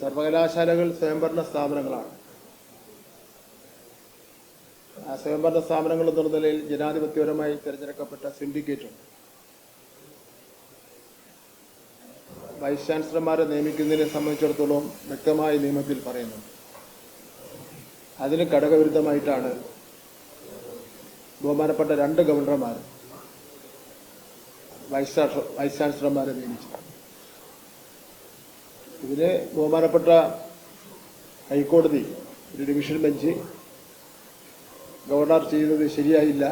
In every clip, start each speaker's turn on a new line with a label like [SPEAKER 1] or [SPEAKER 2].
[SPEAKER 1] സർവകലാശാലകൾ സ്വയംഭരണ സ്ഥാപനങ്ങളാണ്. ആ സ്വയംഭരണ സ്ഥാപനങ്ങൾ എന്നുള്ള നിലയിൽ ജനാധിപത്യപരമായി തിരഞ്ഞെടുക്കപ്പെട്ട സിൻഡിക്കേറ്റ് ഉണ്ട് വൈസ് ചാൻസലർമാരെ നിയമിക്കുന്നതിനെ സംബന്ധിച്ചിടത്തോളം വ്യക്തമായ നിയമത്തിൽ പറയുന്നുണ്ട്. അതിന് ഘടകവിരുദ്ധമായിട്ടാണ് ബഹുമാനപ്പെട്ട രണ്ട് ഗവർണർമാർ വൈസ് വൈസ് ചാൻസലർമാരെ നിയമിച്ചു. ഇതിന് ബഹുമാനപ്പെട്ട ഹൈക്കോടതി ഒരു ഡിവിഷൻ ബെഞ്ച് ഗവർണർ ചെയ്യുന്നത് ശരിയായില്ല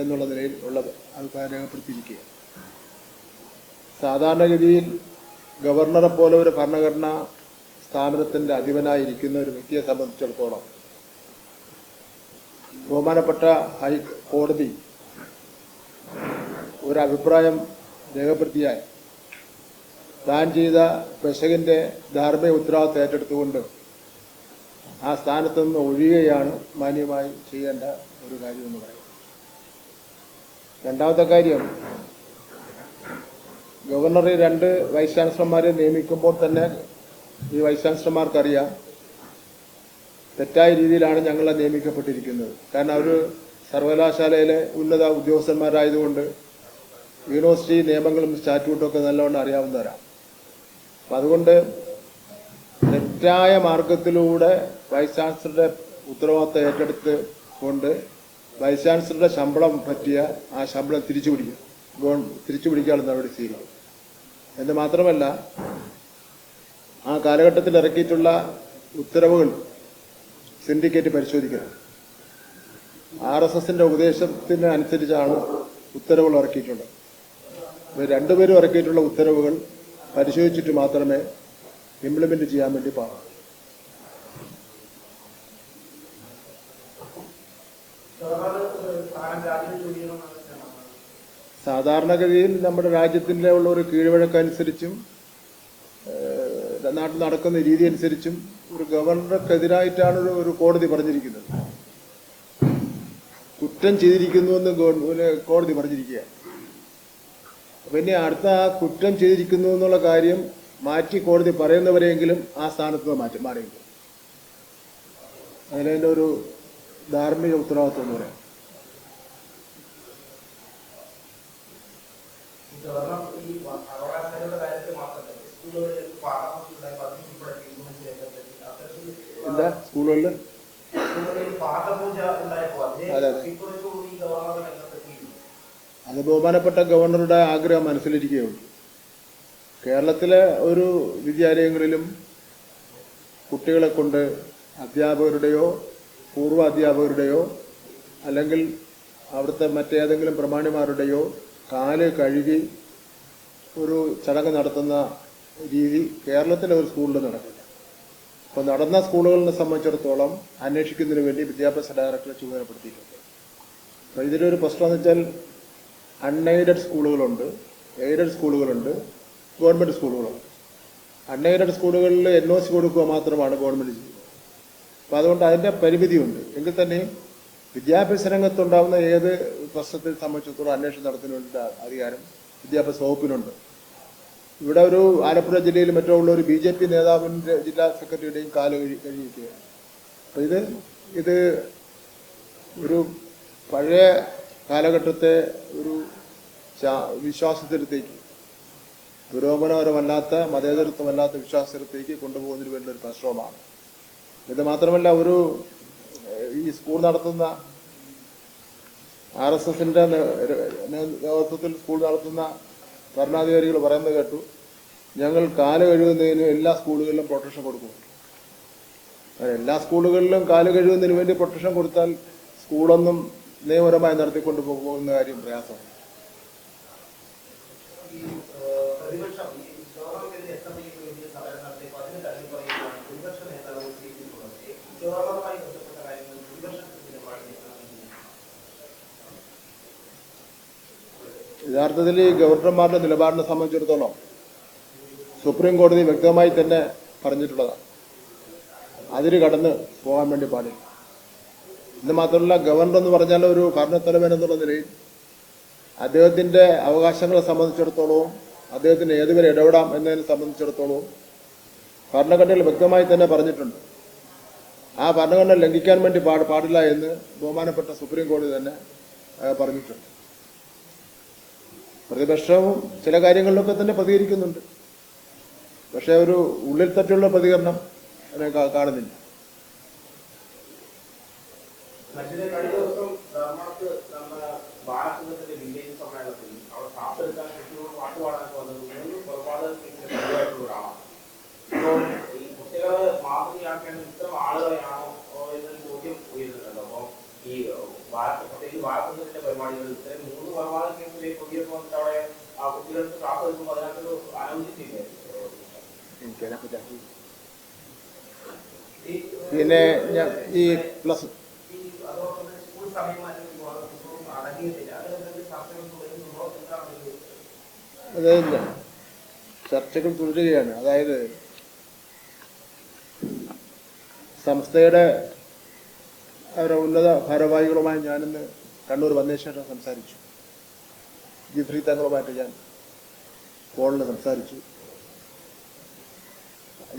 [SPEAKER 1] എന്നുള്ള നിലയിൽ ഉള്ളത് അഭിപ്രായം രേഖപ്പെടുത്തിയിരിക്കുക സാധാരണഗതിയിൽ ഗവർണറെ പോലെ ഒരു ഭരണഘടനാ സ്ഥാപനത്തിന്റെ അധിപനായിരിക്കുന്ന ഒരു വ്യക്തിയെ സംബന്ധിച്ചിടത്തോളം ബഹുമാനപ്പെട്ട ഹൈക്കോടതി ഒരു അഭിപ്രായം രേഖപ്പെടുത്തിയാൽ താൻ ചെയ്ത പെശകിന്റെ ധാർമ്മിക ഉത്തരവാദിത്വം ഏറ്റെടുത്തുകൊണ്ട് ആ സ്ഥാനത്ത് നിന്ന് ഒഴിയുകയാണ് മാന്യമായി ചെയ്യേണ്ട ഒരു കാര്യമെന്ന് പറയുന്നത്. രണ്ടാമത്തെ കാര്യം ഗവർണർ രണ്ട് വൈസ് ചാൻസലർമാരെ നിയമിക്കുമ്പോൾ തന്നെ ഈ വൈസ് ചാൻസലർമാർക്കറിയാം തെറ്റായ രീതിയിലാണ് ഞങ്ങളെ നിയമിക്കപ്പെട്ടിരിക്കുന്നത്. കാരണം അവർ സർവകലാശാലയിലെ ഉന്നത ഉദ്യോഗസ്ഥന്മാരായതുകൊണ്ട് യൂണിവേഴ്സിറ്റി നിയമങ്ങളും സ്റ്റാറ്റ്യൂട്ടും ഒക്കെ നല്ലവണ്ണം അറിയാവുന്നവരാണ് അപ്പം അതുകൊണ്ട് തെറ്റായ മാർഗത്തിലൂടെ വൈസ് ചാൻസലറുടെ ഉത്തരവാദിത്തം ഏറ്റെടുത്ത് കൊണ്ട് വൈസ് ചാൻസലറുടെ ശമ്പളം പറ്റിയ ആ ശമ്പളം തിരിച്ചു പിടിക്കും ഗവൺ- തിരിച്ചു പിടിക്കാനുള്ള നടപടി സ്വീകരിക്കും. എന്ന് മാത്രമല്ല ആ കാലഘട്ടത്തിൽ ഇറക്കിയിട്ടുള്ള ഉത്തരവുകൾ സിൻഡിക്കേറ്റ് പരിശോധിക്കുന്നത് ആർ എസ് എസിന്റെ ഉപദേശത്തിന് അനുസരിച്ചാണ് ഉത്തരവുകൾ ഇറക്കിയിട്ടുള്ളത് രണ്ടുപേരും ഇറക്കിയിട്ടുള്ള ഉത്തരവുകൾ പരിശോധിച്ചിട്ട് മാത്രമേ ഇംപ്ലിമെന്റ് ചെയ്യാൻ വേണ്ടി പാടുള്ളൂ. സാധാരണഗതിയിൽ നമ്മുടെ രാജ്യത്തിന്റെ ഉള്ള ഒരു കീഴ്വഴക്കനുസരിച്ചും നാട്ടിൽ നടക്കുന്ന രീതി അനുസരിച്ചും ഒരു ഗവർണർക്കെതിരായിട്ടാണ് ഒരു കോടതി പറഞ്ഞിരിക്കുന്നത്. കുറ്റം ചെയ്തിരിക്കുന്നു എന്ന് കോടതി പറഞ്ഞിരിക്കുക പിന്നെ അടുത്ത ആ കുറ്റം ചെയ്തിരിക്കുന്നു എന്നുള്ള കാര്യം മാറ്റി കോടതി പറയുന്നവരെങ്കിലും ആ സ്ഥാനത്ത് മാറ്റി മാറിയിട്ടു അതിലതിന്റെ ഒരു ധാർമ്മിക ഉത്തരവാദിത്വം എന്ന് പറയാം. എന്താ? സ്കൂളുകളിൽ അതെ, ബഹുമാനപ്പെട്ട ഗവർണറുടെ ആഗ്രഹം മനസ്സിലിരിക്കുകയുള്ളൂ. കേരളത്തിലെ ഒരു വിദ്യാലയങ്ങളിലും കുട്ടികളെ കൊണ്ട് അധ്യാപകരുടെയോ പൂർവ അധ്യാപകരുടെയോ അല്ലെങ്കിൽ അവിടുത്തെ മറ്റേതെങ്കിലും പ്രമാണിമാരുടെയോ കാൽ കഴുകി ഒരു ചടങ്ങ് നടത്തുന്ന രീതി കേരളത്തിലെ ഒരു സ്കൂളിൽ നടക്കില്ല അപ്പോൾ നടന്ന സ്കൂളുകളെ സംബന്ധിച്ചിടത്തോളം അന്വേഷിക്കുന്നതിന് വേണ്ടി വിദ്യാഭ്യാസ ഡയറക്ടറെ ചുമതലപ്പെടുത്തിയിട്ടുണ്ട്. അപ്പോൾ ഇതിലൊരു പ്രശ്നം എന്ന് വെച്ചാൽ അൺഎയ്ഡഡ് സ്കൂളുകളുണ്ട് എയ്ഡഡ് സ്കൂളുകളുണ്ട് ഗവൺമെന്റ് സ്കൂളുകളുണ്ട്. അൺഎയ്ഡഡ് സ്കൂളുകളിൽ എൻ ഒ സി കൊടുക്കുക മാത്രമാണ് ഗവൺമെന്റ് ചെയ്യുന്നത്. അപ്പോൾ അതുകൊണ്ട് അതിന്റെ പരിമിതിയുണ്ട്. എങ്കിൽ തന്നെയും വിദ്യാഭ്യാസ രംഗത്തുണ്ടാകുന്ന ഏത് പ്രശ്നത്തെ സംബന്ധിച്ചിടത്തോളം അന്വേഷണം നടത്തുന്നതിനുള്ള അധികാരം വിദ്യാഭ്യാസ വകുപ്പിനുണ്ട്. ഇവിടെ ഒരു ആലപ്പുഴ ജില്ലയിൽ മറ്റോ ഉള്ള ഒരു ബി ജെ പി നേതാവിന്റെ ജില്ലാ സെക്രട്ടറിയുടെയും കാൽ കഴി കഴിയിരിക്കുകയാണ് അപ്പോൾ ഇത് ഇത് ഒരു പഴയ കാലഘട്ടത്തെ ഒരു വിശ്വാസത്തിലത്തേക്ക് പുരോഗമനപരമല്ലാത്ത മതേതരത്വമല്ലാത്ത വിശ്വാസത്തിലത്തേക്ക് കൊണ്ടുപോകുന്നതിന് വേണ്ട ഒരു പരിശ്രമമാണ്. ഇത് മാത്രമല്ല ഒരു ഈ സ്കൂൾ നടത്തുന്ന ആർ എസ് എസിന്റെ നേതൃത്വത്തിൽ സ്കൂൾ നടത്തുന്ന ഭരണാധികാരികൾ പറയുന്നത് കേട്ടു ഞങ്ങൾ കാൽ കഴുകുന്നതിന് എല്ലാ സ്കൂളുകളിലും പ്രൊട്ടക്ഷൻ കൊടുക്കും. എല്ലാ സ്കൂളുകളിലും കാൽ കഴുകുന്നതിന് വേണ്ടി പ്രൊട്ടക്ഷൻ കൊടുത്താൽ സ്കൂളൊന്നും നിയമപരമായി നടത്തിക്കൊണ്ട് പോകുന്ന കാര്യം പ്രയാസമാണ്. യഥാർത്ഥത്തിൽ ഈ ഗവർണർമാരുടെ നിലപാടിനെ സംബന്ധിച്ചിടത്തോളം സുപ്രീം കോടതി വ്യക്തമായി തന്നെ പറഞ്ഞിട്ടുള്ളതാണ്. അതിര് കടന്ന് പോകാൻ വേണ്ടി പാടില്ല. ഇന്ന് മാത്രമല്ല ഗവർണർ എന്ന് പറഞ്ഞാൽ ഒരു ഭരണത്തലവൻ എന്നുള്ള നിലയിൽ അദ്ദേഹത്തിന്റെ അവകാശങ്ങളെ സംബന്ധിച്ചിടത്തോളവും അദ്ദേഹത്തിന് ഏതുവരെ ഇടപെടാം എന്നതിനെ സംബന്ധിച്ചിടത്തോളവും ഭരണഘടനയിൽ വ്യക്തമായി തന്നെ പറഞ്ഞിട്ടുണ്ട്. ആ ഭരണഘടന ലംഘിക്കാൻ വേണ്ടി പാടില്ല എന്ന് ബഹുമാനപ്പെട്ട സുപ്രീം കോടതി തന്നെ പറഞ്ഞിട്ടുണ്ട്. പ്രതിപക്ഷവും ചില കാര്യങ്ങളിലൊക്കെ തന്നെ പ്രതികരിക്കുന്നുണ്ട്. പക്ഷെ ഒരു ഉള്ളിൽ തട്ടുള്ള പ്രതികരണം അതിനെ കാണുന്നില്ല.
[SPEAKER 2] മാതൃകയാക്കേണ്ട ഇത്തരം ആളുകളെയാണോ? എന്നൊരു ചോദ്യം ഉയരുന്നുണ്ടല്ലോ. അപ്പോൾ ഈ ബാലസംഘത്തിന്റെ പരിപാടികൾ. ഇത്തരം മൂന്ന് കൊലപാതക കേസിലെ പുതിയ വന്നിട്ട് അവിടെ ആ കുട്ടികൾക്ക് ക്ലാസ് എടുക്കുമ്പോൾ
[SPEAKER 1] അതിനകത്ത് അറിയില്ല. പിന്നെ ഞാൻ ഈ പ്ലസ്
[SPEAKER 3] അതല്ല ചർച്ചകൾ
[SPEAKER 1] തുടരുകയാണ്. അതായത് സംസ്ഥയുടെ അവരുടെ ഉന്നത ഭാരവാഹികളുമായി ഞാനിന്ന് കണ്ണൂർ വന്നതിന് ശേഷം സംസാരിച്ചു ജിഫ്രി തങ്ങളുമായിട്ട് ഞാൻ ഫോണിൽ സംസാരിച്ചു.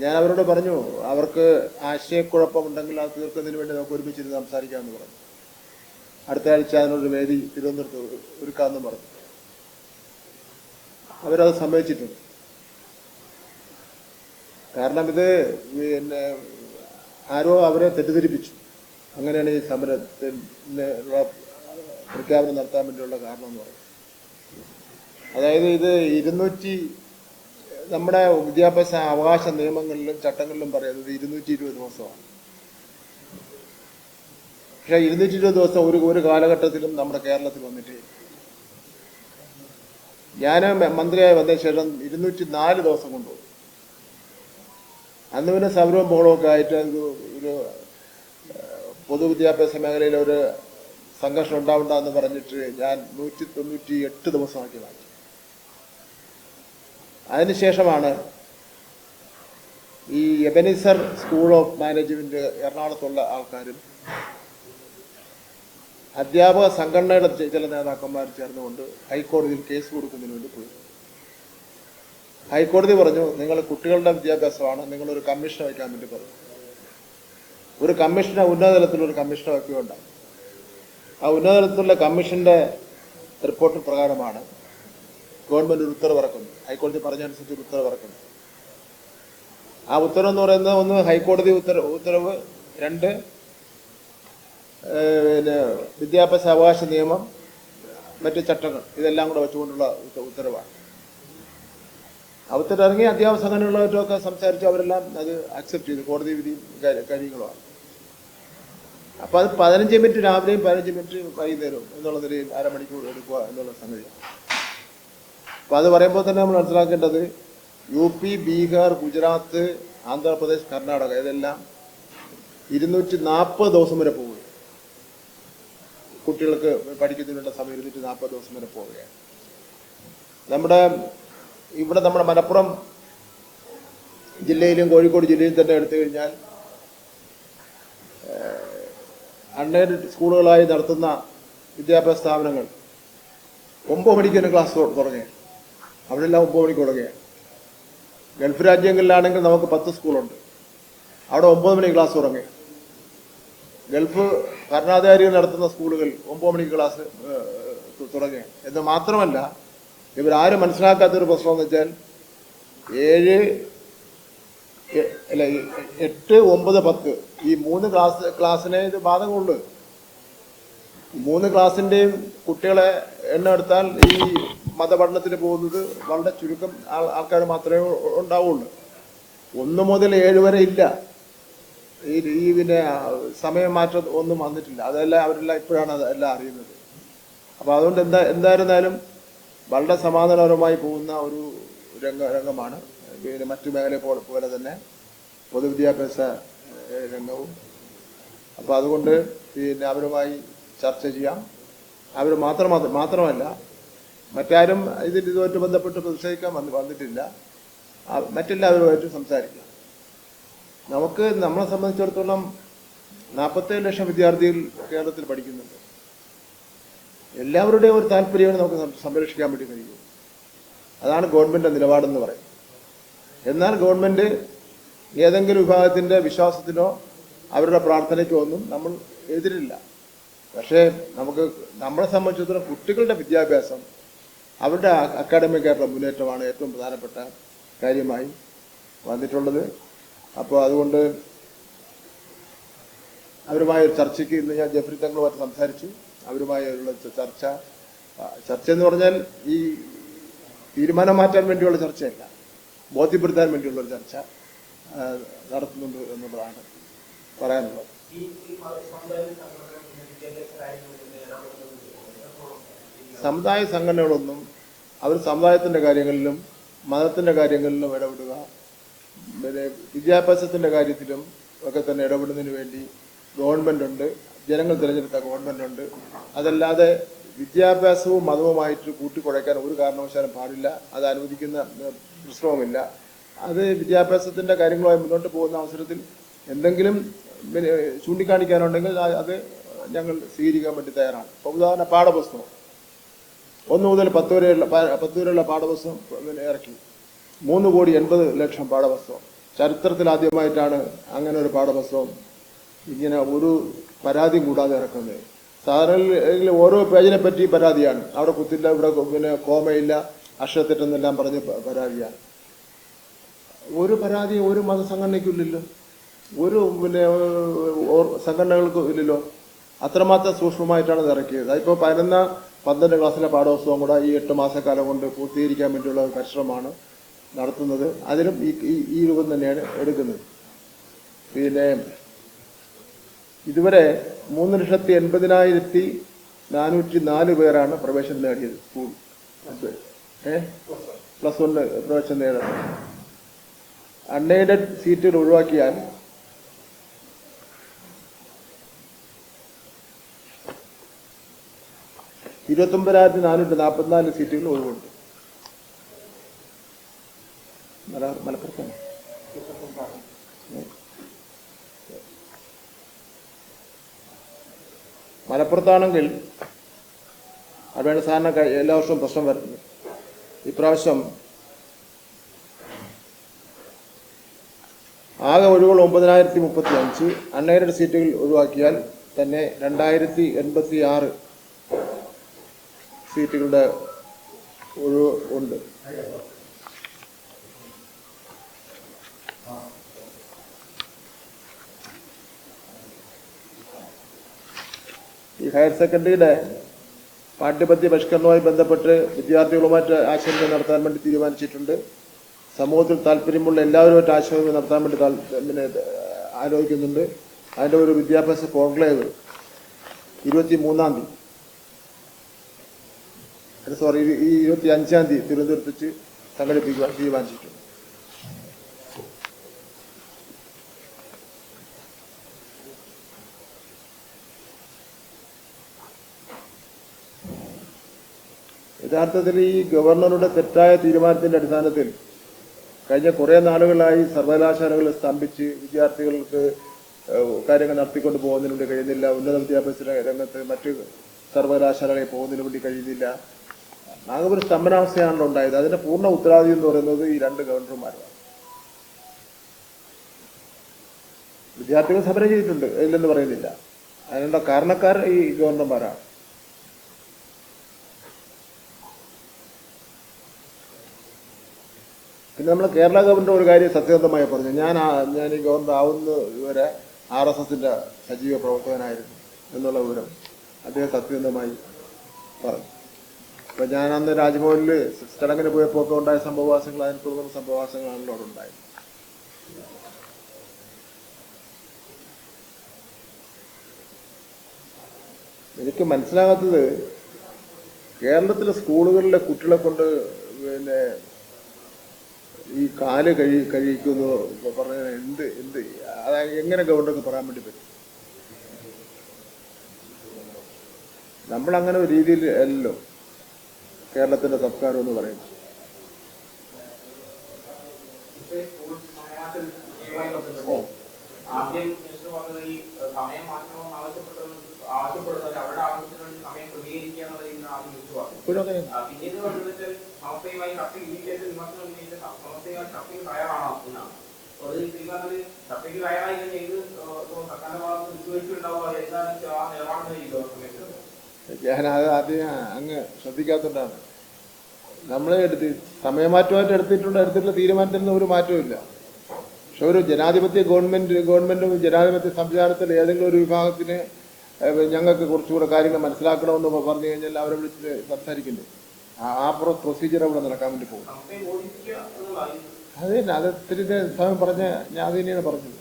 [SPEAKER 1] ഞാൻ അവരോട് പറഞ്ഞു അവർക്ക് ആശയക്കുഴപ്പമുണ്ടെങ്കിൽ അത് തീർക്കുന്നതിന് വേണ്ടി നമുക്ക് ഒരുമിച്ചിരുന്ന് സംസാരിക്കാമെന്ന് പറഞ്ഞു. അടുത്ത ആഴ്ച അതിനൊരു വേദി തിരുവനന്തപുരത്ത് ഒരുക്കാമെന്ന് പറഞ്ഞു. അവരത് സമ്മതിച്ചിട്ടുണ്ട്. കാരണം ഇത് പിന്നെ ആരോ അവരെ തെറ്റിദ്ധരിപ്പിച്ചു. അങ്ങനെയാണ് ഈ സമരത്തിന് പ്രഖ്യാപനം നടത്താൻ വേണ്ടിയുള്ള കാരണം എന്ന് പറയുന്നത് അതായത് ഇത് ഇരുന്നൂറ്റി നമ്മുടെ വിദ്യാഭ്യാസ അവകാശ നിയമങ്ങളിലും ചട്ടങ്ങളിലും പറയുന്നത് ഇരുന്നൂറ്റി ഇരുപത് ദിവസമാണ്. പക്ഷേ ഇരുന്നൂറ്റി ഇരുപത് ദിവസം ഒരു ഒരു കാലഘട്ടത്തിലും നമ്മുടെ കേരളത്തിൽ വന്നിട്ട് ഞാൻ മന്ത്രിയായി വന്നതിന് ശേഷം ഇരുന്നൂറ്റി നാല് ദിവസം കൊണ്ടുപോകും അന്ന് പിന്നെ സമരവും ബഹളമൊക്കെ ആയിട്ട് ഒരു പൊതുവിദ്യാഭ്യാസ മേഖലയിലെ ഒരു സംഘർഷം ഉണ്ടാവണ്ട എന്ന് പറഞ്ഞിട്ട് ഞാൻ നൂറ്റി തൊണ്ണൂറ്റി എട്ട് ദിവസമാക്കി മാറ്റി. അതിനുശേഷമാണ് ഈ എബനിസർ സ്കൂൾ ഓഫ് മാനേജ്മെന്റ് എറണാകുളത്തുള്ള ആൾക്കാരും അധ്യാപക സംഘടനയുടെ ചില നേതാക്കന്മാർ ചേർന്നുകൊണ്ട് ഹൈക്കോടതിയിൽ കേസ് കൊടുക്കുന്നതിന് വേണ്ടി പോയി. ഹൈക്കോടതി പറഞ്ഞു നിങ്ങൾ കുട്ടികളുടെ വിദ്യാഭ്യാസമാണ് നിങ്ങളൊരു കമ്മീഷൻ വയ്ക്കാൻ വേണ്ടി പറഞ്ഞു ഒരു കമ്മീഷനെ ഉന്നതതലത്തിലൊരു കമ്മീഷനെ വയ്ക്കുകയുണ്ടായി ആ ഉന്നതതലത്തിലുള്ള കമ്മീഷന്റെ റിപ്പോർട്ട് പ്രകാരമാണ് ഗവൺമെന്റ് ഒരു ഉത്തരവ് ഇറക്കുന്നത്. ഹൈക്കോടതി പറഞ്ഞനുസരിച്ച് ഒരു ഉത്തരവ് ഇറക്കുന്നത്. ആ ഉത്തരവ് എന്ന് പറയുന്നത് ഒന്ന് ഹൈക്കോടതി ഉത്തരവ് ഉത്തരവ് രണ്ട് പിന്നെ വിദ്യാഭ്യാസ അവകാശ നിയമം മറ്റ് ചട്ടങ്ങൾ ഇതെല്ലാം കൂടെ വെച്ചുകൊണ്ടുള്ള ഉത്ത- ഉത്തരവാണ്. ഉത്തരവ് ഇറങ്ങി അധ്യാപക സംഘടനകളുമായിട്ടൊക്കെ സംസാരിച്ചു അവരെല്ലാം അത് അക്സെപ്റ്റ് ചെയ്തു. കോടതി വിധി കാര്യ- കാര്യങ്ങളുമാണ് അപ്പോൾ അത് പതിനഞ്ച് മിനിറ്റ് രാവിലെയും പതിനഞ്ച് മിനിറ്റ് വൈകുന്നേരവും നിലയിൽ അരമണിക്കൂർ എടുക്കുക എന്നുള്ള സംഗതി. അപ്പോൾ അത് പറയുമ്പോൾ തന്നെ നമ്മൾ മനസ്സിലാക്കേണ്ടത് യു പി ബീഹാർ ഗുജറാത്ത് ആന്ധ്രാപ്രദേശ് കർണാടക ഇതെല്ലാം ഇരുന്നൂറ്റി നാൽപ്പത് ദിവസം വരെ പോവുകയാണ്. കുട്ടികൾക്ക് പഠിക്കുന്നതിനുള്ള സമയം ഇരുന്നൂറ്റി നാൽപ്പത് ദിവസം വരെ പോവുകയാണ്. നമ്മുടെ ഇവിടെ നമ്മുടെ മലപ്പുറം ജില്ലയിലും കോഴിക്കോട് ജില്ലയിലും തന്നെ എടുത്തു കഴിഞ്ഞാൽ അൺഎയ്ഡഡ് സ്കൂളുകളായി നടത്തുന്ന വിദ്യാഭ്യാസ സ്ഥാപനങ്ങൾ. ഒമ്പത് മണിക്ക് തന്നെ ക്ലാസ് തുടങ്ങി അവിടെല്ലാം ഒമ്പത് മണിക്ക് തുടങ്ങിയ ഗൾഫ് രാജ്യങ്ങളിലാണെങ്കിൽ നമുക്ക് പത്ത് സ്കൂളുണ്ട്. അവിടെ ഒമ്പത് മണിക്ക് ക്ലാസ് തുടങ്ങി ഗൾഫ് ഭരണാധികാരികൾ നടത്തുന്ന സ്കൂളുകൾ ഒമ്പത് മണിക്ക് ക്ലാസ് തുടങ്ങി എന്ന് മാത്രമല്ല ഇവരാരും മനസ്സിലാക്കാത്തൊരു പ്രശ്നം എന്ന് വെച്ചാൽ ഏഴ് അല്ല എട്ട് ഒമ്പത് പത്ത് ഈ മൂന്ന് ക്ലാസ് ക്ലാസ്സിനെ ഇത് ബാധകമുള്ളൂ മൂന്ന് ക്ലാസ്സിന്റെയും കുട്ടികളെ എണ്ണം എടുത്താൽ ഈ മതപഠനത്തിന് പോകുന്നത് വളരെ ചുരുക്കം ആൾ ആൾക്കാർ മാത്രമേ ഉണ്ടാവുള്ളൂ. ഒന്ന് മുതൽ ഏഴ് വരെ ഇല്ല. ഈ ഈ പിന്നെ സമയം മാറ്റം ഒന്നും വന്നിട്ടില്ല. അതെല്ലാം അവരെല്ലാം ഇപ്പോഴാണ് അതെല്ലാം അറിയുന്നത്. അപ്പോൾ അതുകൊണ്ട് എന്താ എന്തായിരുന്നാലും വളരെ സമാധാനപരമായി പോകുന്ന ഒരു രംഗ രംഗമാണ് പിന്നെ മറ്റു മേഖല പോലെ തന്നെ പൊതുവിദ്യാഭ്യാസ രംഗവും. അപ്പോൾ അതുകൊണ്ട് പിന്നെ അവരുമായി ചർച്ച ചെയ്യാം. അവർ മാത്രം മാത്രമല്ല മറ്റാരും ഇതിൽ ഇതുമായിട്ട് ബന്ധപ്പെട്ട് പ്രതിഷേധിക്കാൻ വന്ന് വന്നിട്ടില്ല. മറ്റെല്ലാവരുമായിട്ടും സംസാരിക്കാം. നമുക്ക് നമ്മളെ സംബന്ധിച്ചിടത്തോളം നാൽപ്പത്തേഴ് ലക്ഷം വിദ്യാർത്ഥികൾ കേരളത്തിൽ പഠിക്കുന്നുണ്ട്. എല്ലാവരുടെയും ഒരു താല്പര്യമാണ് നമുക്ക് സംരക്ഷിക്കാൻ വേണ്ടി കഴിയും അതാണ് ഗവൺമെന്റ് നിലപാടെന്ന് പറയും എന്നാൽ ഗവൺമെന്റ് ഏതെങ്കിലും വിഭാഗത്തിന്റെ വിശ്വാസത്തിനോ അവരുടെ പ്രാർത്ഥനയ്ക്കോ ഒന്നും നമ്മൾ എതിരില്ല പക്ഷേ നമുക്ക് നമ്മളെ സംബന്ധിച്ചിടത്തോളം കുട്ടികളുടെ വിദ്യാഭ്യാസം അവരുടെ അക്കാഡമിക് ആയിട്ടുള്ള മുന്നേറ്റമാണ് ഏറ്റവും പ്രധാനപ്പെട്ട കാര്യമായി വന്നിട്ടുള്ളത്. അപ്പോൾ അതുകൊണ്ട് അവരുമായ ഒരു ചർച്ചയ്ക്ക് ഇന്ന് ഞാൻ ജഫ്രി തങ്ങളുമായിട്ട് സംസാരിച്ചു. അവരുമായുള്ള ചർച്ച ചർച്ച എന്ന് പറഞ്ഞാൽ ഈ തീരുമാനം മാറ്റാൻ വേണ്ടിയുള്ള ചർച്ചയല്ല. ബോധ്യപ്പെടുത്താൻ വേണ്ടിയുള്ള ഒരു ചർച്ച നടത്തുന്നുണ്ട് എന്നുള്ളതാണ് പറയാനുള്ളത്.
[SPEAKER 3] സമുദായ
[SPEAKER 1] സംഘടനകളൊന്നും അവർ സമുദായത്തിന്റെ കാര്യങ്ങളിലും മതത്തിന്റെ കാര്യങ്ങളിലും ഇടപെടുക പിന്നെ വിദ്യാഭ്യാസത്തിന്റെ കാര്യത്തിലും ഒക്കെ തന്നെ ഇടപെടുന്നതിന് വേണ്ടി ഗവൺമെന്റ് ഉണ്ട് ജനങ്ങൾ തിരഞ്ഞെടുത്ത ഗവൺമെന്റ് ഉണ്ട്. അതല്ലാതെ വിദ്യാഭ്യാസവും മതവുമായിട്ട് കൂട്ടിക്കുഴയ്ക്കാൻ ഒരു കാരണവശാലും പാടില്ല. അത് അനുവദിക്കുന്ന പ്രശ്നവുമില്ല. അത് വിദ്യാഭ്യാസത്തിന്റെ കാര്യങ്ങളുമായി മുന്നോട്ട് പോകുന്ന അവസരത്തിൽ എന്തെങ്കിലും ചൂണ്ടിക്കാണിക്കാനുണ്ടെങ്കിൽ അത് ഞങ്ങൾ സ്വീകരിക്കാൻ വേണ്ടി തയ്യാറാണ്. ഇപ്പോൾ ഉദാഹരണ പാഠപുസ്തകം. ഒന്ന് മുതൽ പത്ത് വരെയുള്ള പത്ത് വരെയുള്ള പാഠപുസ്തകം ഇറക്കി. മൂന്ന് കോടി എൺപത് ലക്ഷം പാഠപുസ്തകം. ചരിത്രത്തിൽ ആദ്യമായിട്ടാണ് അങ്ങനെ ഒരു പാഠപുസ്തകം ഇങ്ങനെ ഒരു പരാതിയും കൂടാതെ ഇറക്കുന്നത്. സാധാരണ ഓരോ പേജിനെ പറ്റി പരാതിയാണ്. അവിടെ കുത്തില്ല ഇവിടെ പിന്നെ കോമയില്ല അക്ഷരത്തെറ്റെന്നെല്ലാം പറഞ്ഞ് പരാതിയാണ്. ഒരു പരാതി ഒരു മതസംഘടനയ്ക്കില്ലല്ലോ ഒരു പിന്നെ സംഘടനകൾക്കും ഇല്ലല്ലോ. അത്രമാത്രം സൂക്ഷ്മമായിട്ടാണ് ഇത് ഇറക്കിയത്. അതിപ്പോൾ പതിനൊന്ന് പന്ത്രണ്ട് ക്ലാസ്സിലെ പാഠപുസ്തകം കൂടെ ഈ എട്ട് മാസക്കാലം കൊണ്ട് പൂർത്തീകരിക്കാൻ വേണ്ടിയുള്ള പരിശ്രമമാണ് നടത്തുന്നത്. അതിനും ഈ- ഈ രൂപം തന്നെയാണ് എടുക്കുന്നത്. പിന്നെ ഇതുവരെ മൂന്ന് ലക്ഷത്തി എൺപതിനായിരത്തി നാനൂറ്റി നാല് പേരാണ് പ്രവേശനം നേടിയത് സ്കൂൾ. ഏ? പ്ലസ് വൺ പ്രവേശനം നേടുന്നത് അൺഎയ്ഡഡ് സീറ്റുകൾ ഒഴിവാക്കിയാൽ ഇരുപത്തൊമ്പതിനായിരത്തി നാനൂറ്റി നാൽപ്പത്തിനാല് സീറ്റുകൾ ഒഴിവുണ്ട്. മല- മലപ്പുറത്താണ്. മലപ്പുറത്താണെങ്കിൽ അവിടെയാണ് സാധാരണ എല്ലാ വർഷവും പ്രശ്നം വരുന്നത് ഇപ്രാവശ്യം ആകെ ഒഴിവുകൾ ഒമ്പതിനായിരത്തി മുപ്പത്തി അഞ്ച് അൺഎയ്ഡഡ് സീറ്റുകൾ ഒഴിവാക്കിയാൽ തന്നെ രണ്ടായിരത്തി എൺപത്തി ആറ് സീറ്റുകളുടെ ഒഴിവ് ഉണ്ട്. ഹയർ സെക്കൻഡറിയുടെ പാഠ്യപദ്ധതി പരിഷ്കരണവുമായി ബന്ധപ്പെട്ട് വിദ്യാർത്ഥികളുമായിട്ട് ആശയവിനിമയം നടത്താൻ വേണ്ടി തീരുമാനിച്ചിട്ടുണ്ട്. സമൂഹത്തിൽ താല്പര്യമുള്ള എല്ലാവരുമായിട്ട് ആശയവിനിമയം നടത്താൻ വേണ്ടി പിന്നെ ആലോചിക്കുന്നുണ്ട്. അതിന്റെ ഒരു വിദ്യാഭ്യാസ കോൺക്ലേവ് ഇരുപത്തി മൂന്നാം തീയതി സോറി ഈ ഇരുപത്തി അഞ്ചാം തീയതി തിരുവനന്തപുരത്ത് സംഘടിപ്പിക്കുവാൻ തീരുമാനിച്ചിട്ടുണ്ട്. യഥാർത്ഥത്തിൽ ഈ ഗവർണറുടെ തെറ്റായ തീരുമാനത്തിന്റെ അടിസ്ഥാനത്തിൽ കഴിഞ്ഞ കുറേ നാളുകളായി സർവകലാശാലകൾ സ്തംഭിച്ച് വിദ്യാർത്ഥികൾക്ക് കാര്യങ്ങൾ നടത്തിക്കൊണ്ട് പോകുന്നതിന് വേണ്ടി കഴിയുന്നില്ല. ഉന്നത വിദ്യാഭ്യാസ രംഗത്ത് മറ്റ് സർവകലാശാലകളിൽ പോകുന്നതിന് വേണ്ടി കഴിയുന്നില്ല. ആകെ ഒരു സ്തംഭനാവസ്ഥയാണല്ലോ ഉണ്ടായത്. അതിന്റെ പൂർണ ഉത്തരവാദിത്വം എന്ന് പറയുന്നത് ഈ രണ്ട് ഗവർണർമാരാണ്. വിദ്യാർത്ഥികൾ സമരം ചെയ്തിട്ടുണ്ട്. ഇല്ലെന്ന് പറയുന്നില്ല. അതിനുള്ള കാരണക്കാർ ഈ ഗവർണർമാരാണ്. പിന്നെ നമ്മൾ കേരള ഗവൺമെന്റ് ഒരു കാര്യം സത്യസന്ധമായി പറഞ്ഞു. ഞാൻ ഞാൻ ഈ ഗവർണർ ആവുന്ന വരെ ആർ എസ് എസിന്റെ സജീവ പ്രവർത്തകനായിരുന്നു എന്നുള്ള വിവരം അദ്ദേഹം സത്യസന്ധമായി പറഞ്ഞു. അപ്പം ഞാൻ അന്ന് രാജ്ഭവനിൽ ചടങ്ങിന് പോയപ്പോൾ ഒക്കെ ഉണ്ടായ സംഭവവാസങ്ങൾ അതിന് തുടർന്ന സംഭവവാസങ്ങളാണല്ലോ അവിടെ ഉണ്ടായത്. എനിക്ക് മനസ്സിലാകാത്തത് കേരളത്തിലെ സ്കൂളുകളിലെ കുട്ടികളെ കൊണ്ട് പിന്നെ ഈ കാൽ കഴി കഴിക്കുന്നു. പറഞ്ഞ എന്ത് എന്ത്? അതായത് എങ്ങനെ ഗവൺമെന്റ് പറയാൻ വേണ്ടി പറ്റും? നമ്മൾ അങ്ങനെ ഒരു രീതിയിൽ അല്ലല്ലോ കേരളത്തിന്റെ സംസ്കാരം എന്ന് പറയുന്നത്.
[SPEAKER 2] ആദ്യം മിനിസ്റ്റർ പറഞ്ഞത് ഈ സമയം മാറ്റണമെന്ന് ആവശ്യപ്പെട്ടത് ആവശ്യപ്പെടുന്നത് അവരുടെ ആവശ്യത്തിന് വേണ്ടി സമയം ക്രമീകരിക്കുക എന്നുള്ള രീതിയിലാണ് ആദ്യം വിളിച്ചു പറഞ്ഞത്
[SPEAKER 1] ഇപ്പോഴും അങ്ങനെ.
[SPEAKER 2] പിന്നീട് കണ്ടുവെച്ച് സമസ്തയുമായി ചർച്ചയ്ക്ക് ഈ വിമർശനം ഉന്നയിച്ച സമയത്ത്?
[SPEAKER 1] ഞാൻ അത് ആദ്യം അങ്ങ് ശ്രദ്ധിക്കാത്തതാണ്. നമ്മൾ എടുത്ത് സമയമാറ്റമായിട്ട് എടുത്തിട്ടുണ്ട് എടുത്തിട്ടുള്ള തീരുമാനത്തിൽ ഒരു മാറ്റവും ഇല്ല. പക്ഷെ ഒരു ജനാധിപത്യ ഗവൺമെന്റ് ഗവൺമെന്റും ജനാധിപത്യ സംവിധാനത്തിൽ ഏതെങ്കിലും ഒരു വിഭാഗത്തിന് ഞങ്ങൾക്ക് കുറച്ചുകൂടെ കാര്യങ്ങൾ മനസ്സിലാക്കണമെന്ന് പറഞ്ഞു കഴിഞ്ഞാൽ അവരെ വിളിച്ച് സംസാരിക്കണ്ടേ? ആ- പ്രൊസീജിയർ അവിടെ നടക്കാൻ വേണ്ടി പോകും. അത് തന്നെ അത് ഇത്തിരി സമയം പറഞ്ഞ ഞാൻ അത് തന്നെയാണ് പറഞ്ഞത്.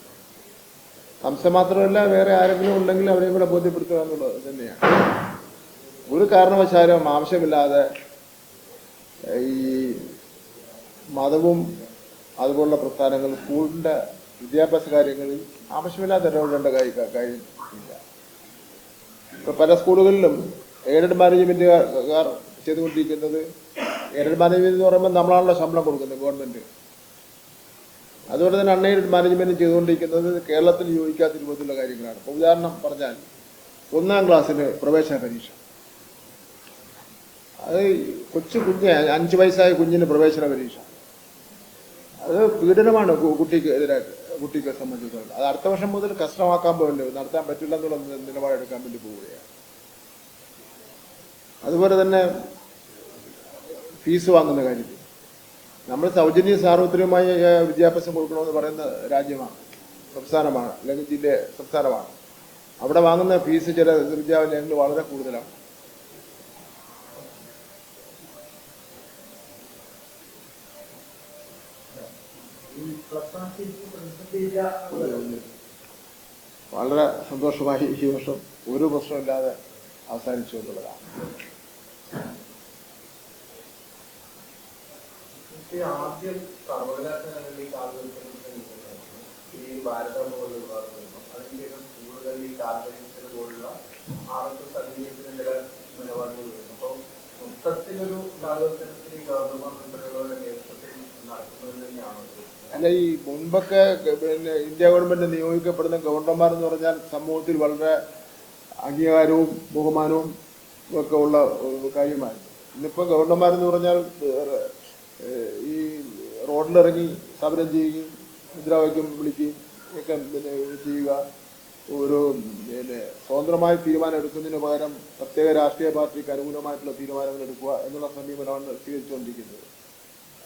[SPEAKER 1] സംശയം മാത്രമല്ല വേറെ ആരെങ്കിലും ഉണ്ടെങ്കിൽ അവരെയും കൂടെ ബോധ്യപ്പെടുത്തുക എന്നുള്ളത് തന്നെയാണ്. ഒരു കാരണവശാലും ആവശ്യമില്ലാതെ ഈ മതവും അതുപോലുള്ള പ്രസ്ഥാനങ്ങൾ സ്കൂളിന്റെ വിദ്യാഭ്യാസ കാര്യങ്ങളിൽ ആവശ്യമില്ലാതെ ഇടപെടേണ്ട കാര്യം കാര്യമില്ല. ഇപ്പം പല സ്കൂളുകളിലും എയ്ഡഡ് മാനേജ്മെന്റുകാർ ചെയ്തുകൊണ്ടിരിക്കുന്നത്. എയ്ഡഡ് മാനേജ്മെന്റ് എന്ന് പറയുമ്പോൾ നമ്മളാണല്ലോ ശമ്പളം കൊടുക്കുന്നത് ഗവൺമെന്റ് അതുപോലെ തന്നെ അൺഎയ്ഡഡ് മാനേജ്മെന്റ് ചെയ്തുകൊണ്ടിരിക്കുന്നത് കേരളത്തിൽ യോജിക്കാത്ത രൂപത്തിലുള്ള കാര്യങ്ങളാണ്. ഇപ്പോൾ ഉദാഹരണം പറഞ്ഞാൽ ഒന്നാം ക്ലാസ്സിന് പ്രവേശന പരീക്ഷ. അത് കൊച്ചു കുഞ്ഞ് അഞ്ച് വയസ്സായ കുഞ്ഞിന് പ്രവേശന പരീക്ഷ. അത് പീഡനമാണ് കുട്ടിക്ക് എതിരായിട്ട് കുട്ടിക്ക് സംബന്ധിച്ചിടത്തോളം. അത് അടുത്ത വർഷം മുതൽ കഷ്ടമാക്കാൻ പോകണ്ടേ നടത്താൻ പറ്റില്ല എന്നുള്ള നിലപാടെടുക്കാൻ വേണ്ടി പോവുകയാണ്. അതുപോലെ തന്നെ ഫീസ് വാങ്ങുന്ന കാര്യത്തിൽ നമ്മൾ സൗജന്യ സാർവത്രികമായ വിദ്യാഭ്യാസം കൊടുക്കണമെന്ന് പറയുന്ന രാജ്യമാണ് സംസ്ഥാനമാണ് അല്ലെങ്കിൽ ജില്ല സംസ്ഥാനമാണ്. അവിടെ വാങ്ങുന്ന ഫീസ് ചില വിദ്യാലയങ്ങളിൽ വളരെ കൂടുതലാണ്. വളരെ സന്തോഷമായി ഈ വർഷം ഒരു പ്രശ്നമില്ലാതെ അവസാനിച്ചു എന്നുള്ളതാണ്.
[SPEAKER 3] ഈ ആദ്യം സർവകലാശാലകളിൽ ഈ കാർഗോൽപ്പനം ഈ ഭാരതം പോലുള്ള വിഭാഗം വരുന്നു അതിനുശേഷം സ്കൂളുകളിൽ ഈ കാർഗോൽപ്പനം പോലുള്ള ആർ എസ് എസ് ചില നിലപാടുകൾ വരുന്നു അപ്പോൾ മൊത്തത്തിലൊരു കാർഗോൽപ്പനത്തിന് ഈ ഗവർണർ നേതൃത്വത്തിൽ നടത്തുന്നത് തന്നെയാണോ
[SPEAKER 1] അല്ല ഈ മുൻപൊക്കെ പിന്നെ ഇന്ത്യ ഗവൺമെന്റ് നിയോഗിക്കപ്പെടുന്ന ഗവർണർമാർ എന്ന് പറഞ്ഞാൽ സമൂഹത്തിൽ വളരെ അംഗീകാരവും ബഹുമാനവും ഒക്കെ ഉള്ള കാര്യമായിരുന്നു. ഇന്നിപ്പോൾ ഗവർണർമാരെന്ന് പറഞ്ഞാൽ ഈ റോഡിലിറങ്ങി സമരം ചെയ്യുകയും മുദ്രാവാക്യം വിളിക്കുകയും ഒക്കെ പിന്നെ ചെയ്യുക ഒരു പിന്നെ സ്വതന്ത്രമായ തീരുമാനം എടുക്കുന്നതിന് പകരം പ്രത്യേക രാഷ്ട്രീയ പാർട്ടിക്ക് അനുകൂലമായിട്ടുള്ള തീരുമാനങ്ങൾ എടുക്കുക എന്നുള്ള സമീപനമാണ് സ്വീകരിച്ചുകൊണ്ടിരിക്കുന്നത്.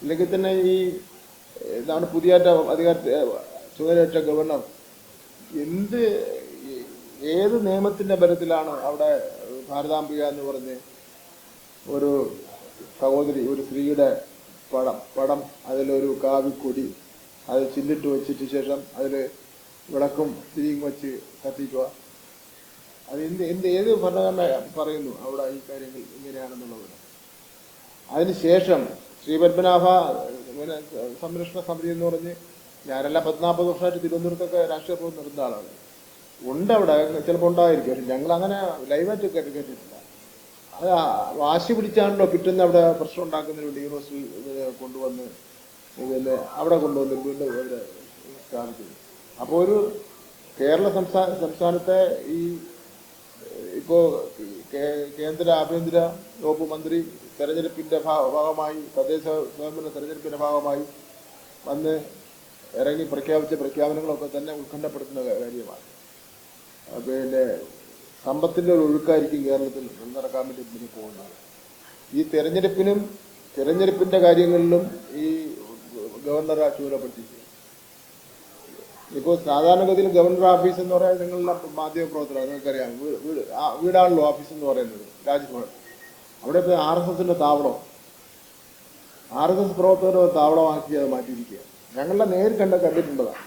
[SPEAKER 1] അല്ലെങ്കിൽ തന്നെ ഈ ഇതാണ് പുതിയ അധികാര ചുമതലയേറ്റ ഗവർണർ എന്ത് ഏത് നിയമത്തിന്റെ ബലത്തിലാണ് അവിടെ ഭാരതാംബിക എന്ന് പറഞ്ഞ് ഒരു സഹോദരി ഒരു സ്ത്രീയുടെ പടം പടം അതിലൊരു കാവിക്കൊടി അത് ചില്ലിട്ട് വെച്ചിട്ട് ശേഷം അതിൽ വിളക്കും തിരിയും വെച്ച് കത്തിക്കുക. അത് എന്ത് എന്ത് ഏത് ഭരണഘടന പറയുന്നു അവിടെ ഈ കാര്യങ്ങൾ ഇങ്ങനെയാണെന്നുള്ളത്? അതിനുശേഷം ശ്രീ പത്മനാഭ സംരക്ഷണ സമിതി എന്ന് പറഞ്ഞ് ഞാനെല്ലാം പത്നാൽപ്പത് വർഷമായിട്ട് തിരുവനന്തപുരത്തൊക്കെ രാഷ്ട്രീയ പ്രവർത്തനം നടന്ന ആളാണ്. ഉണ്ട് അവിടെ ചിലപ്പോൾ ഉണ്ടായിരിക്കും. ഞങ്ങൾ അങ്ങനെ ലൈവായിട്ട് കേട്ട് കേട്ടിട്ടില്ല. അത് വാശി പിടിച്ചാണല്ലോ പിറ്റേന്ന് അവിടെ പ്രശ്നം ഉണ്ടാക്കുന്നതിന് വേണ്ടി യൂണിവേഴ്സിറ്റി കൊണ്ടുവന്ന് പിന്നെ അവിടെ കൊണ്ടുവന്ന് വീണ്ടും ഇവിടെ സ്ഥാപിച്ചത് അപ്പോൾ ഒരു കേരള സംസ്ഥാന സംസ്ഥാനത്തെ ഈ ഇപ്പോ കേന്ദ്ര ആഭ്യന്തര വകുപ്പ് മന്ത്രി തെരഞ്ഞെടുപ്പിന്റെ ഭാ- ഭാഗമായി തദ്ദേശ സ്വയംഭരണ തെരഞ്ഞെടുപ്പിന്റെ ഭാഗമായി വന്ന് ഇറങ്ങി പ്രഖ്യാപിച്ച പ്രഖ്യാപനങ്ങളൊക്കെ തന്നെ ഉത്കണ്ഠപ്പെടുത്തുന്ന കാര്യമാണ്. പിന്നെ സമ്പത്തിന്റെ ഒരു ഒഴുക്കായിരിക്കും കേരളത്തിൽ നടക്കാൻ വേണ്ടി മുന്നിൽ പോകുന്നത്. ഈ തെരഞ്ഞെടുപ്പിനും തെരഞ്ഞെടുപ്പിന്റെ കാര്യങ്ങളിലും ഈ ഗവർണർ ചൂരപ്പെടുത്തിയിരിക്കും ഇപ്പോൾ സാധാരണഗതിയിൽ ഗവർണർ ഓഫീസ് എന്ന് പറയാൻ നിങ്ങളുടെ മാധ്യമ പ്രവർത്തനം നിങ്ങൾക്കറിയാം വീട് വീടാണല്ലോ ഓഫീസ് എന്ന് പറയുന്നത് രാജ്ഭവൻ. അവിടെ ഇപ്പോൾ ആർ എസ് എസിന്റെ താവളം. ആർ എസ് എസ് പ്രവർത്തകരുടെ താവളമാക്കി അത് മാറ്റിയിരിക്കുക ഞങ്ങളുടെ നേരിൽ കണ്ട കണ്ടിട്ടുള്ളതാണ്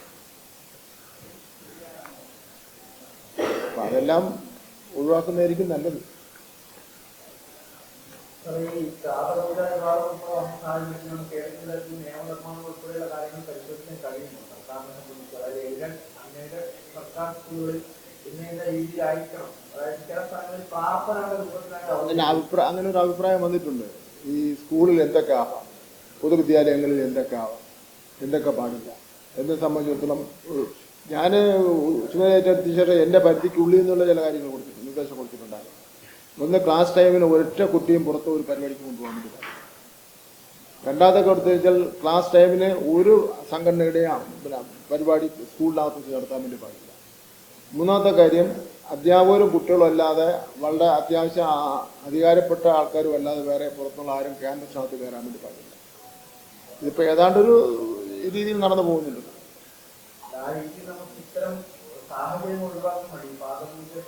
[SPEAKER 1] അപ്പൊ അതെല്ലാം ഒഴിവാക്കുന്നതായിരിക്കും നല്ലത്
[SPEAKER 3] സാറേ, ഈ സ്ഥാപനങ്ങളുടെ ഭാഗം ഇപ്പോൾ വന്ന സാഹചര്യത്തിലാണ് കേരളത്തിലെ ഈ നിയമനിർമ്മാണം ഉൾപ്പെടെയുള്ള കാര്യങ്ങൾ പരിശോധിക്കാൻ കഴിയുന്നു സർക്കാരിനെ സംബന്ധിച്ച് അതായത് എയ്ഡഡ് അൺഎയ്ഡഡ് സർക്കാർ സ്കൂളുകളിൽ ഇന്ന രീതിയിലായിരിക്കണം അതായത് ചില സ്ഥലങ്ങളിൽ ഒഴിവാക്കുന്നതായിരിക്കും നല്ലത്.
[SPEAKER 1] അങ്ങനെ അഭിപ്രായം അങ്ങനെ ഒരു അഭിപ്രായം വന്നിട്ടുണ്ട്. ഈ സ്കൂളിൽ എന്തൊക്കെ ആവാം? പൊതുവിദ്യാലയങ്ങളിൽ എന്തൊക്കെ ആവാം? എന്തൊക്കെ പാടില്ല? എന്നെ സംബന്ധിച്ചിടത്തോളം ഞാൻ ചുമതലയേറ്റ ശേഷം എന്റെ പരിധിക്കുള്ളിൽ നിന്നുള്ള ചില കാര്യങ്ങൾ കൊടുത്തിട്ടുണ്ട് നിർദ്ദേശം കൊടുത്തിട്ടുണ്ടായിരുന്നു. ഒന്ന് ക്ലാസ് ടൈമിന് ഒരൊറ്റ കുട്ടിയും പുറത്ത് ഒരു പരിപാടിക്ക് കൊണ്ടുപോകാൻ രണ്ടാമത്തെ കൊടുത്തു വെച്ചാൽ ക്ലാസ് ടൈമിന് ഒരു സംഘടനയുടെയും പിന്നെ പരിപാടി സ്കൂളിനകത്ത് നടത്താൻ വേണ്ടി പാടില്ല. മൂന്നാമത്തെ കാര്യം അധ്യാപകരും കുട്ടികളും അല്ലാതെ വളരെ അത്യാവശ്യം അധികാരപ്പെട്ട ആൾക്കാരും അല്ലാതെ വേറെ പുറത്തുള്ള ആരും ക്യാമ്പസിനകത്ത് കയറാൻ വേണ്ടി പാടില്ല. ഇതിപ്പോൾ ഏതാണ്ടൊരു രീതിയിൽ നടന്നു പോകുന്നുണ്ട്.
[SPEAKER 3] സാഹചര്യം ഒഴിവാക്കാൻ വേണ്ടി പാദപൂജ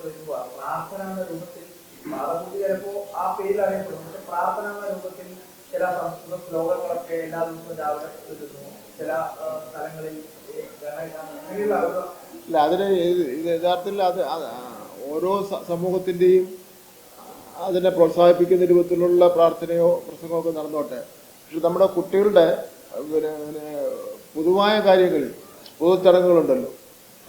[SPEAKER 3] പ്രാർത്ഥന എന്ന രൂപത്തിൽ പാദപൂജ ചിലപ്പോ ആ പേരിൽ അറിയപ്പെടും പക്ഷെ പ്രാർത്ഥന എന്ന രൂപത്തിൽ ചില സംസ്കൃത ശ്ലോകങ്ങളൊക്കെ എല്ലാ ദിവസവും രാവിലെ വരുന്നു ചില സ്ഥലങ്ങളിൽ
[SPEAKER 1] ഇല്ല അതിന് യഥാർത്ഥത്തിൽ അത് ഓരോ സമൂഹത്തിന്റെയും അതിനെ പ്രോത്സാഹിപ്പിക്കുന്ന രൂപത്തിലുള്ള പ്രാർത്ഥനയോ പ്രസംഗമോ ഒക്കെ നടന്നോട്ടെ. പക്ഷെ നമ്മുടെ കുട്ടികളുടെ പിന്നെ പൊതുവായ കാര്യങ്ങളിൽ പൊതുചടങ്ങുകളുണ്ടല്ലോ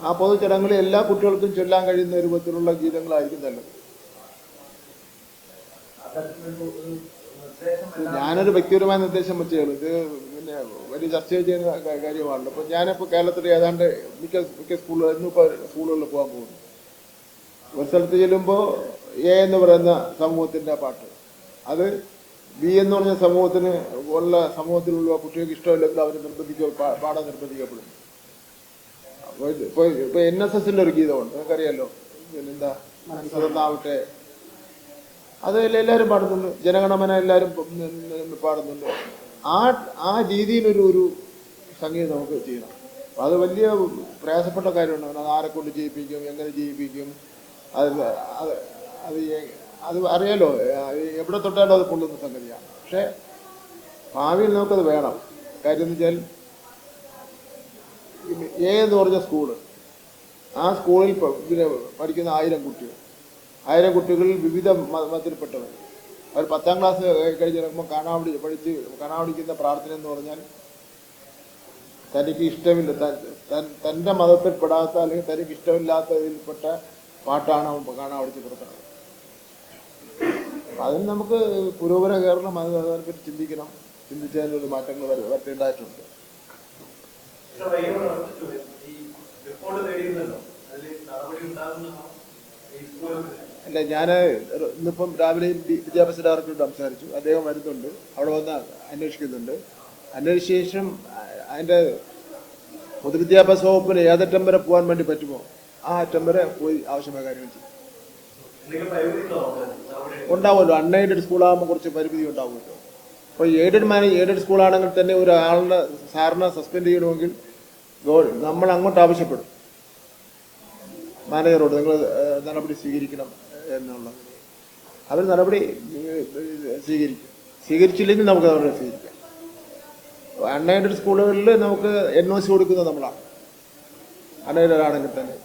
[SPEAKER 1] ആ പൊതുചടങ്ങുകളിൽ എല്ലാ കുട്ടികൾക്കും ചൊല്ലാൻ കഴിയുന്ന രൂപത്തിലുള്ള ഗീതങ്ങളായിരിക്കും നല്ലത് ഞാനൊരു വ്യക്തിപരമായ നിർദ്ദേശം വെച്ചേ ഉള്ളൂ. ഇത് പിന്നെ വലിയ ചർച്ച ചെയ്യുന്ന കാര്യമാണല്ലോ. അപ്പോൾ ഞാനിപ്പോൾ കേരളത്തിൽ ഏതാണ്ട് മിക്ക മിക്ക സ്കൂളുകളിൽ ഇന്നിപ്പോൾ സ്കൂളുകളിൽ പോകാൻ പോകുന്നു. ഒരു സ്ഥലത്ത് ചെല്ലുമ്പോൾ എ എന്ന് പറയുന്ന സമൂഹത്തിന്റെ പാട്ട്. അത് ബി എന്ന് പറഞ്ഞ സമൂഹത്തിന് ഉള്ള സമൂഹത്തിലുള്ള കുട്ടികൾക്ക് ഇഷ്ടമില്ലെങ്കിൽ അവർ നിർബന്ധിക്കുക പാടാൻ നിർബന്ധിക്കപ്പെടുന്നു. ഇപ്പൊ ഇപ്പോൾ എൻ എസ് എസിന്റെ ഒരു ഗീതമുണ്ട്. നിങ്ങൾക്കറിയാലോ? പിന്നെന്താ? മനസ്സതാവട്ടെ അത് എല്ലാവരും പാടുന്നുണ്ട്. ജനഗണമന എല്ലാവരും പാടുന്നുണ്ട്. ആ ആ രീതിയിലൊരു ഒരു സംഗീതം നമുക്ക് ചെയ്യണം. അത് വലിയ പ്രയാസപ്പെട്ട കാര്യമാണ്. അത് ആരെ കൊണ്ട് ചെയ്യിപ്പിക്കും എങ്ങനെ ചെയ്യിപ്പിക്കും അത് അത് അത് അത് അറിയാലോ. എവിടെ തൊട്ടാലും അത് കൊള്ളുന്ന സംഗതിയാണ്. പക്ഷേ ഭാവിയിൽ നമുക്കത് വേണം. കാര്യം എന്ന് വെച്ചാൽ എ എന്ന് പറഞ്ഞ സ്കൂൾ? ആ സ്കൂളിൽ പിന്നെ പഠിക്കുന്ന ആയിരം കുട്ടികൾ. ആയിരം കുട്ടികളിൽ വിവിധ മതത്തിൽപ്പെട്ടവർ. അവർ പത്താം ക്ലാസ് കഴിഞ്ഞ് ഇറങ്ങുമ്പോൾ കാണാവടി പഠിച്ച് കാണാവടിക്കുന്ന പ്രാർത്ഥന എന്ന് പറഞ്ഞാൽ തനിക്ക് ഇഷ്ടമില്ല. തന്റെ മതത്തിൽപ്പെടാത്ത അല്ലെങ്കിൽ തനിക്ക് ഇഷ്ടമില്ലാത്തതിൽപ്പെട്ട പാട്ടാണ് കാണാവടിച്ച് പുറത്തുള്ളത് അപ്പം അതിന് നമുക്ക് പുരോഗമന കേരളം അത് അതിനെപ്പറ്റി ചിന്തിക്കണം. ചിന്തിച്ചതിനൊരു മാറ്റങ്ങൾ വര- വരേണ്ടതായിട്ടുണ്ട്
[SPEAKER 3] ഈ റിപ്പോർട്ട് നേടിയിരുന്നല്ലോ അതിൽ നടപടി ഉണ്ടാകുന്നതാണോ
[SPEAKER 1] അല്ല ഞാൻ ഇന്നിപ്പം രാവിലെ വിദ്യാഭ്യാസ ഡയറക്ടറോട് സംസാരിച്ചു. അദ്ദേഹം വരുന്നുണ്ട്. അവിടെ വന്ന് അന്വേഷിക്കുന്നുണ്ട്. അന്വേഷിച്ച ശേഷം അതിന്റെ പൊതുവിദ്യാഭ്യാസ വകുപ്പിന് ഏതറ്റം വരെ പോകാൻ വേണ്ടി പറ്റുമോ ആ അറ്റം വരെ പോയി ആവശ്യമായ കാര്യങ്ങൾ ചെയ്യും.
[SPEAKER 3] ഉണ്ടാവുമല്ലോ പരിമിതി
[SPEAKER 1] എയ്ഡഡ് സ്കൂളാകുമ്പോൾ കുറച്ച് പരിമിതി ഉണ്ടാവുമല്ലോ. അപ്പോൾ എയ്ഡഡ് മാനേജ് എയ്ഡഡ് സ്കൂളാണെങ്കിൽ തന്നെ ഒരാളുടെ സാറിനെ സസ്പെൻഡ് ചെയ്യണമെങ്കിൽ നമ്മൾ അങ്ങോട്ട് ആവശ്യപ്പെടും. മാനേജറോട് നിങ്ങൾ നടപടി സ്വീകരിക്കണം എന്നുള്ളത് അവർ നടപടി സ്വീകരിക്കും. സ്വീകരിച്ചില്ലെങ്കിൽ നമുക്ക് നടപടി സ്വീകരിക്കാം. അൺഎയ്ഡഡ് സ്കൂളുകളിൽ നമുക്ക് എൻ ഒ സി കൊടുക്കുന്നത് നമ്മളാണ്. അൺഎയ്ഡഡ് ആണെങ്കിൽ തന്നെ.